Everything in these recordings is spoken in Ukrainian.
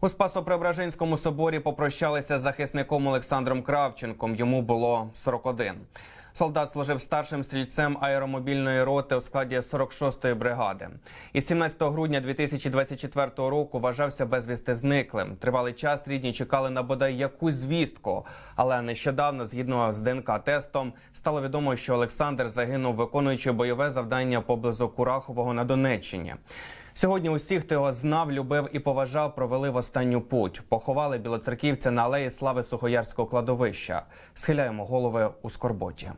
У Спасо-Преображенському соборі попрощалися з захисником Олександром Кравченком. Йому було 41. Солдат служив старшим стрільцем аеромобільної роти у складі 46-ї бригади. Із 17 грудня 2024 року вважався безвісти зниклим. Тривалий час рідні чекали на бодай якусь звістку. Але нещодавно, згідно з ДНК-тестом, стало відомо, що Олександр загинув, виконуючи бойове завдання поблизу Курахового на Донеччині. Сьогодні усі, хто його знав, любив і поважав, провели в останню путь. Поховали білоцерківця на алеї слави Сухоярського кладовища. Схиляємо голови у скорботі.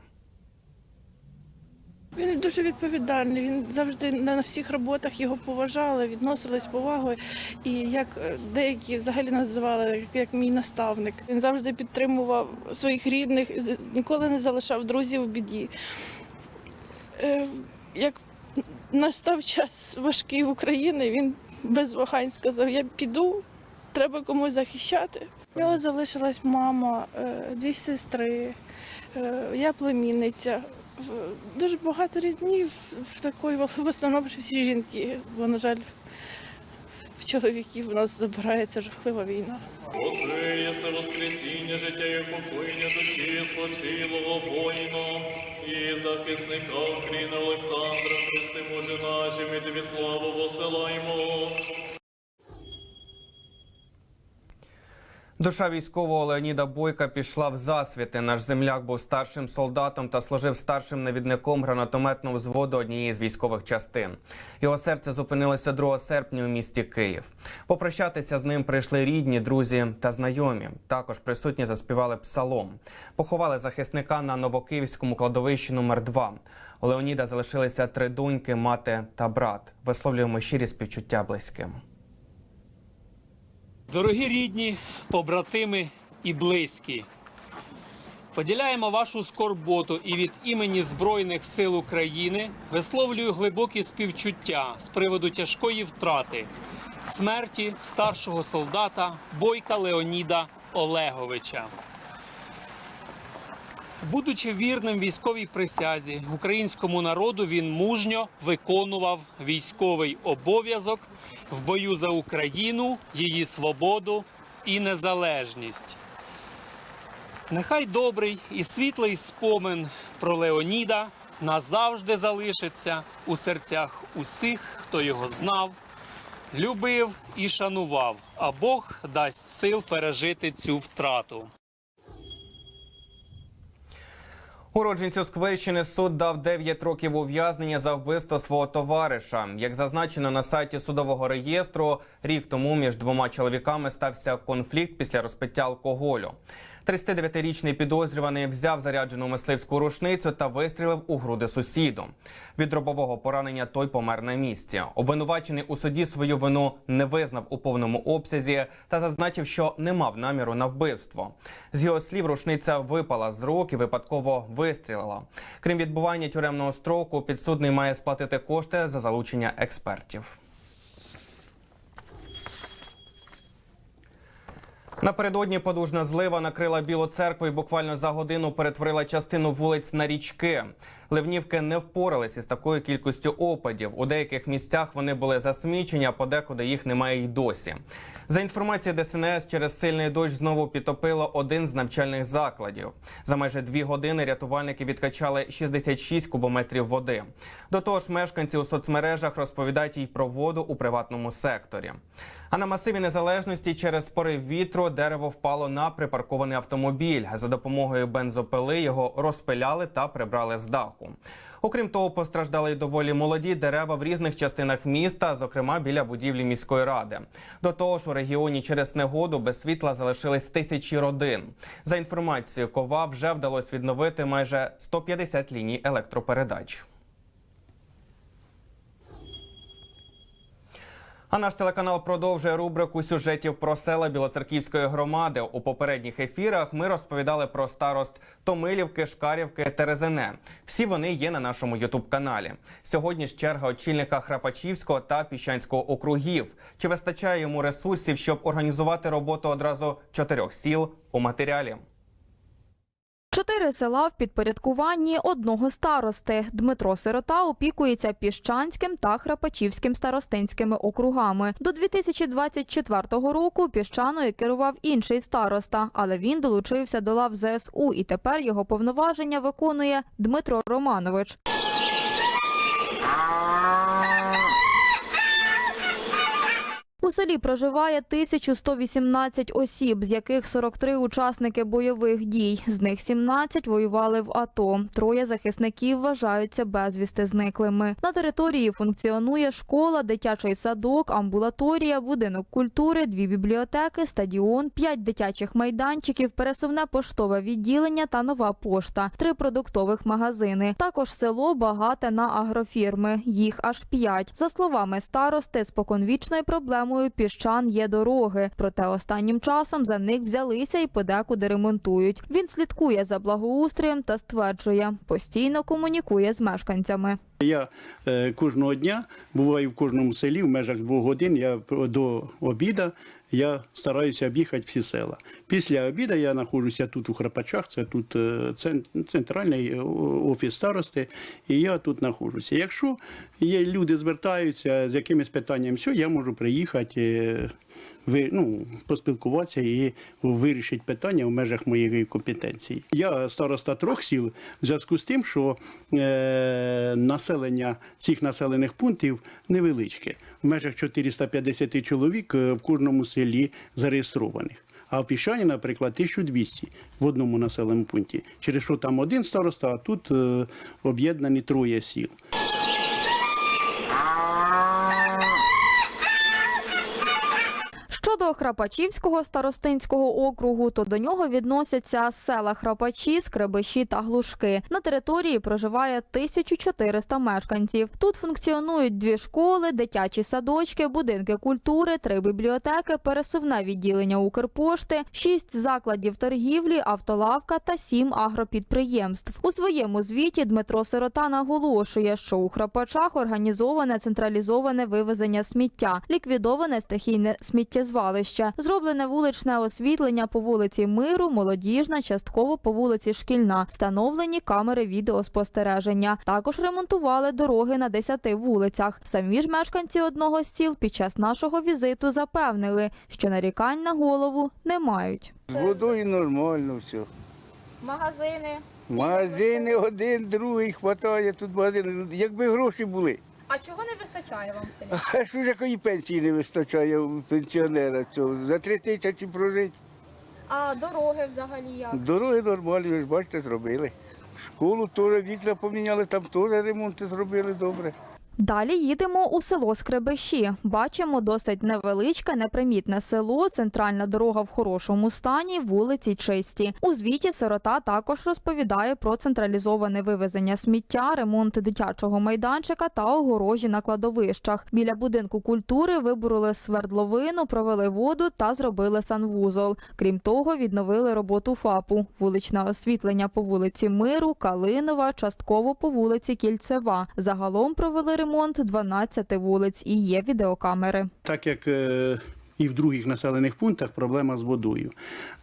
Він дуже відповідальний. Він завжди на всіх роботах його поважали, відносились повагою. І як е, деякі взагалі називали як- як мій наставник. Він завжди підтримував своїх рідних, ніколи не залишав друзів в біді. Е, Як настав час важкий в Україні, він без вагань сказав: Я піду, треба комусь захищати. У нього залишилась мама, е, дві сестри, е, я племінниця. Дуже багато рідні в, такої, в основному всі жінки, бо, на жаль, чоловіків у нас забирається жахлива війна. Боже, єси воскресіння, життя і покоєння душі спочилого воїна і захисника України Олександра, Христи, Боже наші, ми тобі славу посилаємо. Душа військового Леоніда Бойка пішла в засвіти. Наш земляк був старшим солдатом та служив старшим навідником гранатометного взводу однієї з військових частин. Його серце зупинилося 2 серпня у місті Київ. Попрощатися з ним прийшли рідні, друзі та знайомі. Також присутні заспівали псалом. Поховали захисника на Новокиївському кладовищі номер 2 У Леоніда залишилися три доньки, мати та брат. Висловлюємо щирі співчуття близьким. Дорогі рідні, побратими і близькі, поділяємо вашу скорботу і від імені Збройних сил України висловлюю глибокі співчуття з приводу тяжкої втрати смерті старшого солдата Бойка Леоніда Олеговича. Будучи вірним військовій присязі українському народу, він мужньо виконував військовий обов'язок в бою за Україну, її свободу і незалежність. Нехай добрий і світлий спомин про Леоніда назавжди залишиться у серцях усіх, хто його знав, любив і шанував, а Бог дасть сил пережити цю втрату. Уродженцю Скверщини суд дав 9 років ув'язнення за вбивство свого товариша. Як зазначено на сайті судового реєстру, рік тому між двома чоловіками стався конфлікт після розпиття алкоголю. 39-річний підозрюваний взяв заряджену мисливську рушницю та вистрілив у груди сусіду. Від дробового поранення той помер на місці. Обвинувачений у суді свою вину не визнав у повному обсязі та зазначив, що не мав наміру на вбивство. З його слів, рушниця випала з рук і випадково вистрілила. Крім відбування тюремного строку, підсудний має сплатити кошти за залучення експертів. Напередодні подужна злива накрила Білу церкву і буквально за годину перетворила частину вулиць на річки. Ливнівки не впорались із такою кількістю опадів. У деяких місцях вони були засмічені, а подекуди їх немає й досі. За інформацією ДСНС, через сильний дощ знову підтопило один з навчальних закладів. За майже дві години рятувальники відкачали 66 кубометрів води. До того ж, мешканці у соцмережах розповідають й про воду у приватному секторі. А на масиві незалежності через порив вітру дерево впало на припаркований автомобіль. За допомогою бензопили його розпиляли та прибрали з даху. Окрім того, постраждали й доволі молоді дерева в різних частинах міста, зокрема біля будівлі міської ради. До того ж, у регіоні через негоду без світла залишились тисячі родин. За інформацією кова вже вдалося відновити майже 150 ліній електропередач. А наш телеканал продовжує рубрику сюжетів про села Білоцерківської громади. У попередніх ефірах ми розповідали про старост Томилівки, Шкарівки, Терезине. Всі вони є на нашому Ютуб каналі. Сьогодні ж черга очільника Храпачівського та Піщанського округів. Чи вистачає йому ресурсів, щоб організувати роботу одразу чотирьох сіл у матеріалі? Чотири села в підпорядкуванні одного старости. Дмитро Сирота опікується Піщанським та Храпачівським старостинськими округами. До 2024 року Піщаною керував інший староста, але він долучився до лав ЗСУ і тепер його повноваження виконує Дмитро Романович. У селі проживає 1118 осіб, з яких 43 учасники бойових дій. З них 17 воювали в АТО. Троє захисників вважаються безвісти зниклими. На території функціонує школа, дитячий садок, амбулаторія, будинок культури, дві бібліотеки, стадіон, п'ять дитячих майданчиків, пересувне поштове відділення та нова пошта, три продуктових магазини. Також село багате на агрофірми. Їх аж п'ять. За словами старости, споконвічною проблемою піщан є дороги. Проте останнім часом за них взялися і подекуди ремонтують. Він слідкує за благоустроєм та стверджує, постійно комунікує з мешканцями. Я е, кожного дня буваю в кожному селі в межах двох годин. Я до обіда я стараюся об'їхати всі села. Після обіду я знаходжуся тут у Храпачах, це тут е, центральний е, офіс старости, і я тут знаходжуся. Якщо є люди звертаються з якимись питаннями, все, я можу приїхати. Ви, ну, поспілкуватися і вирішити питання в межах моєї компетенції. Я староста трьох сіл в зв'язку з тим, що е, населення цих населених пунктів невеличке. В межах 450 чоловік е, в кожному селі зареєстрованих. А в Піщані, наприклад, 1200 в одному населеному пункті. Через що там один староста, а тут е, об'єднані троє сіл. Щодо Храпачівського старостинського округу, то до нього відносяться села Храпачі, Скребиші та Глушки. На території проживає 1400 мешканців. Тут функціонують дві школи, дитячі садочки, будинки культури, три бібліотеки, пересувне відділення Укрпошти, шість закладів торгівлі, автолавка та сім агропідприємств. У своєму звіті Дмитро Сирота наголошує, що у Храпачах організоване централізоване вивезення сміття, ліквідоване стихійне сміттєзвалище, зроблене вуличне освітлення по вулиці Миру, Молодіжна, частково по вулиці Шкільна, встановлені камери відеоспостереження. Також ремонтували дороги на 10 вулицях. Самі ж мешканці одного з сіл під час нашого візиту запевнили, що нарікань на голову не мають. З водою нормально все. Магазини. Магазини один, другий хватає тут магазини. Якби гроші були. А чого не вистачає вам в селі? А що ж якої пенсії не вистачає у пенсіонера цього? За три тисячі прожити. А дороги взагалі як? Дороги нормальні, ви ж бачите, зробили. Школу теж вікна поміняли, там теж ремонти зробили добре. Далі їдемо у село Скребеші. Бачимо досить невеличке, непримітне село, центральна дорога в хорошому стані, вулиці чисті. У звіті сирота також розповідає про централізоване вивезення сміття, ремонт дитячого майданчика та огорожі на кладовищах. Біля будинку культури вибороли свердловину, провели воду та зробили санвузол. Крім того, відновили роботу ФАПу, вуличне освітлення по вулиці Миру, Калинова, частково по вулиці Кільцева. Загалом провели ремонт 12 вулиць і є відеокамери. так як е, і в других населених пунктах проблема з водою.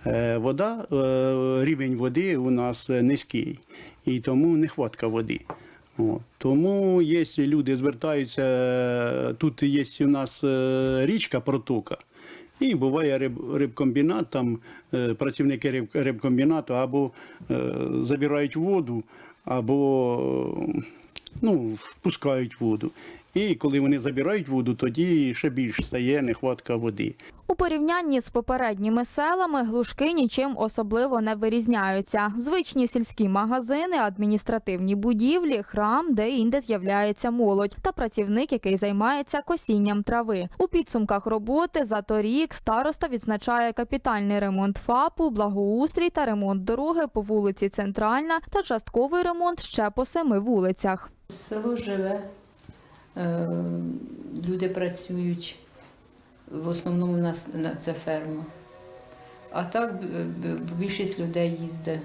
Е, Вода, е, рівень води у нас низький, і тому нехватка води. Тому є люди звертаються, тут є у нас річка протока. І буває риб, рибкомбінат, там працівники риб, рибкомбінату або е, забирають воду, або ну, впускають воду. І коли вони забирають воду, тоді ще більш стає нехватка води. У порівнянні з попередніми селами глушки нічим особливо не вирізняються. Звичні сільські магазини, адміністративні будівлі, храм, де інде з'являється молодь, та працівник, який займається косінням трави. У підсумках роботи за торік староста відзначає капітальний ремонт ФАПу, благоустрій та ремонт дороги по вулиці Центральна та частковий ремонт ще по семи вулицях. Село живе, люди працюють. В основному в нас це ферма. А так більшість людей їздить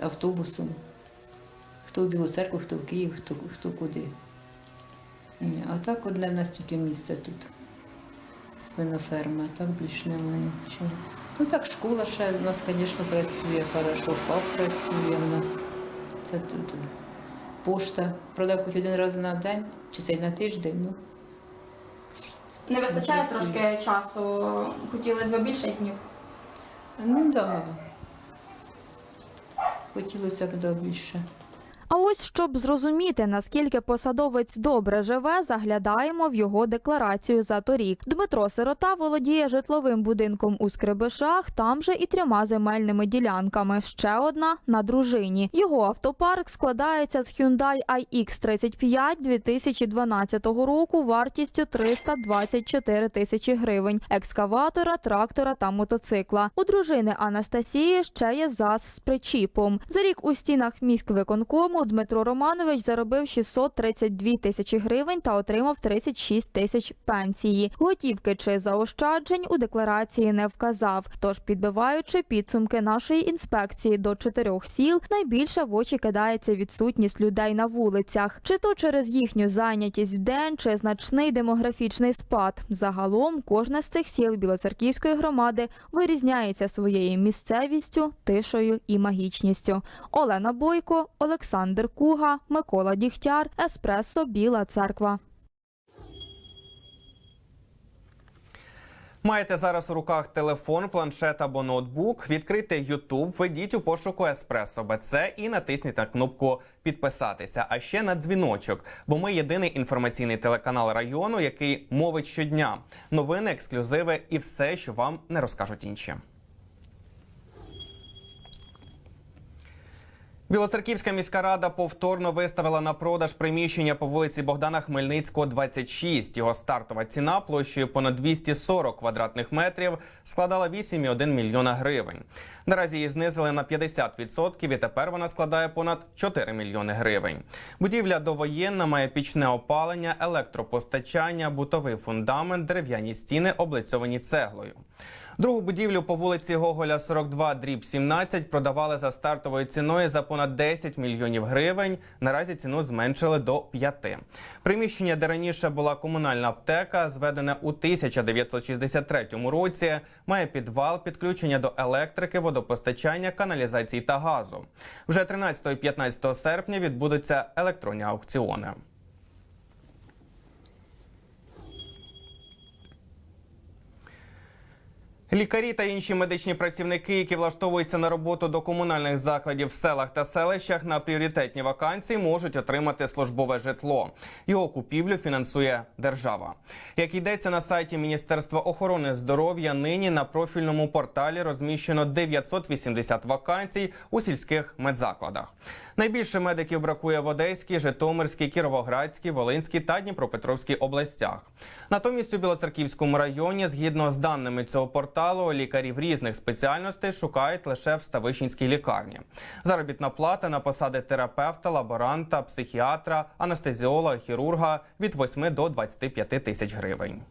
автобусом. Хто в Білу церкву, хто в Київ, хто, хто куди. А так одне в нас тільки місце тут. Свиноферма, так більш немає нічого. Ну так, школа ще у нас, звісно, працює хорошо, ФАП працює у нас. Це тут пошта. продав хоч один раз на день, чи це й на тиждень. Ну, Не вистачає Працює. трошки часу. Хотілося б більше днів. ну так. Да. Хотілося б да, більше. А ось щоб зрозуміти, наскільки посадовець добре живе, заглядаємо в його декларацію за торік. Дмитро Сирота володіє житловим будинком у Скребишах, там же і трьома земельними ділянками. Ще одна на дружині. Його автопарк складається з Hyundai iX35 2012 року вартістю 324 тисячі гривень, екскаватора, трактора та мотоцикла. У дружини Анастасії ще є ЗАЗ з причіпом. За рік у стінах міськвиконкому Дмитро Романович заробив 632 тисячі гривень та отримав 36 тисяч пенсії. Готівки чи заощаджень у декларації не вказав. Тож, підбиваючи підсумки нашої інспекції до чотирьох сіл, найбільше в очі кидається відсутність людей на вулицях, чи то через їхню зайнятість в день, чи значний демографічний спад. Загалом кожне з цих сіл Білоцерківської громади вирізняється своєю місцевістю, тишою і магічністю. Олена Бойко, Олександр Куга, Микола Дігтяр, Еспресо Біла Церква. Маєте зараз у руках телефон, планшет або ноутбук. Відкрийте YouTube, введіть у пошуку Еспресо БЦ і натисніть на кнопку підписатися. А ще на дзвіночок, бо ми єдиний інформаційний телеканал району, який мовить щодня. Новини, ексклюзиви і все, що вам не розкажуть інші. Білоцерківська міська рада повторно виставила на продаж приміщення по вулиці Богдана Хмельницького, 26. Його стартова ціна площею понад 240 квадратних метрів складала 8,1 мільйона гривень. Наразі її знизили на 50% і тепер вона складає понад 4 мільйони гривень. Будівля довоєнна має пічне опалення, електропостачання, бутовий фундамент, дерев'яні стіни, облицьовані цеглою. Другу будівлю по вулиці Гоголя 42, дріб 17 продавали за стартовою ціною за понад 10 мільйонів гривень. Наразі ціну зменшили до 5. Приміщення, де раніше була комунальна аптека, зведене у 1963 році, має підвал, підключення до електрики, водопостачання, каналізації та газу. Вже 13 і 15 серпня відбудуться електронні аукціони. Лікарі та інші медичні працівники, які влаштовуються на роботу до комунальних закладів в селах та селищах на пріоритетні вакансії, можуть отримати службове житло. Його купівлю фінансує держава. Як йдеться на сайті Міністерства охорони здоров'я, нині на профільному порталі розміщено 980 вакансій у сільських медзакладах. Найбільше медиків бракує в Одеській, Житомирській, Кіровоградській, Волинській та Дніпропетровській областях. Натомість у Білоцерківському районі, згідно з даними цього порталу, лікарів різних спеціальностей шукають лише в Ставищенській лікарні. Заробітна плата на посади терапевта, лаборанта, психіатра, анестезіолога, хірурга від 8 до 25 тисяч гривень.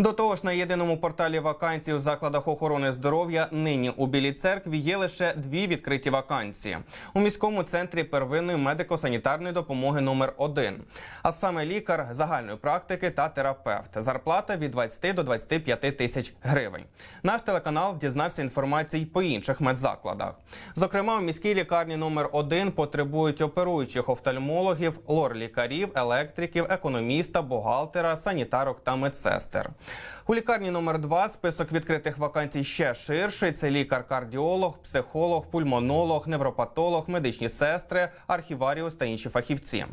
До того ж, на єдиному порталі вакансій у закладах охорони здоров'я нині у Білій церкві є лише дві відкриті вакансії у міському центрі первинної медико-санітарної допомоги номер 1 а саме лікар загальної практики та терапевт. Зарплата від 20 до 25 тисяч гривень. Наш телеканал дізнався інформації по інших медзакладах. Зокрема, у міській лікарні номер 1 потребують оперуючих офтальмологів, лор-лікарів, електриків, економіста, бухгалтера, санітарок та медсестер. У лікарні номер 2 список відкритих вакансій ще ширший. Це лікар-кардіолог, психолог, пульмонолог, невропатолог, медичні сестри, архіваріус та інші фахівці.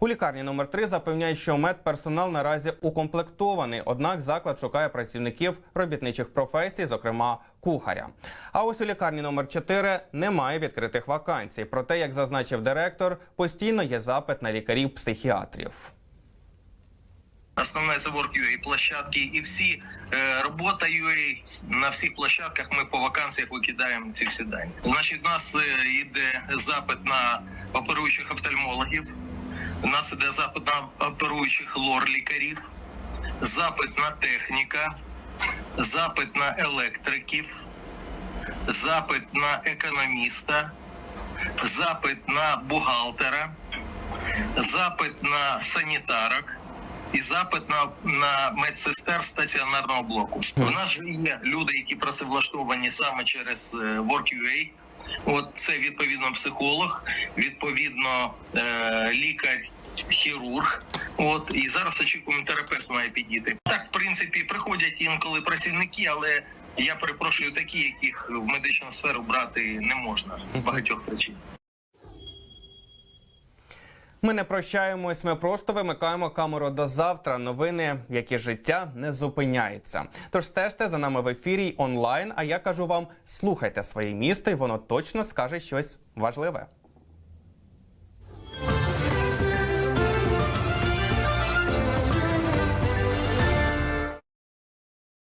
У лікарні номер 3 запевняють, що медперсонал наразі укомплектований, однак заклад шукає працівників робітничих професій, зокрема кухаря. А ось у лікарні номер 4 немає відкритих вакансій. Проте, як зазначив директор, постійно є запит на лікарів-психіатрів. Основне це WorkUA площадки і всі е, робота UA на всіх площадках. Ми по вакансіях викидаємо ці всі дані. Значить, у нас е, йде запит на оперуючих офтальмологів. У нас іде запит на оперуючих лор-лікарів, запит на техніка, запит на електриків, запит на економіста, запит на бухгалтера, запит на санітарок і запит на, на медсестер стаціонарного блоку. В нас же є люди, які працевлаштовані саме через е, Work.ua. От це відповідно психолог, відповідно е, лікар. Хірург, от і зараз очікуємо, терапевт має підійти. Так, в принципі, приходять інколи працівники, але я перепрошую такі, яких в медичну сферу брати не можна з багатьох причин. Ми не прощаємось, ми просто вимикаємо камеру до завтра. Новини, які життя не зупиняється. Тож стежте за нами в ефірі онлайн. А я кажу вам: слухайте своє місто, і воно точно скаже щось важливе.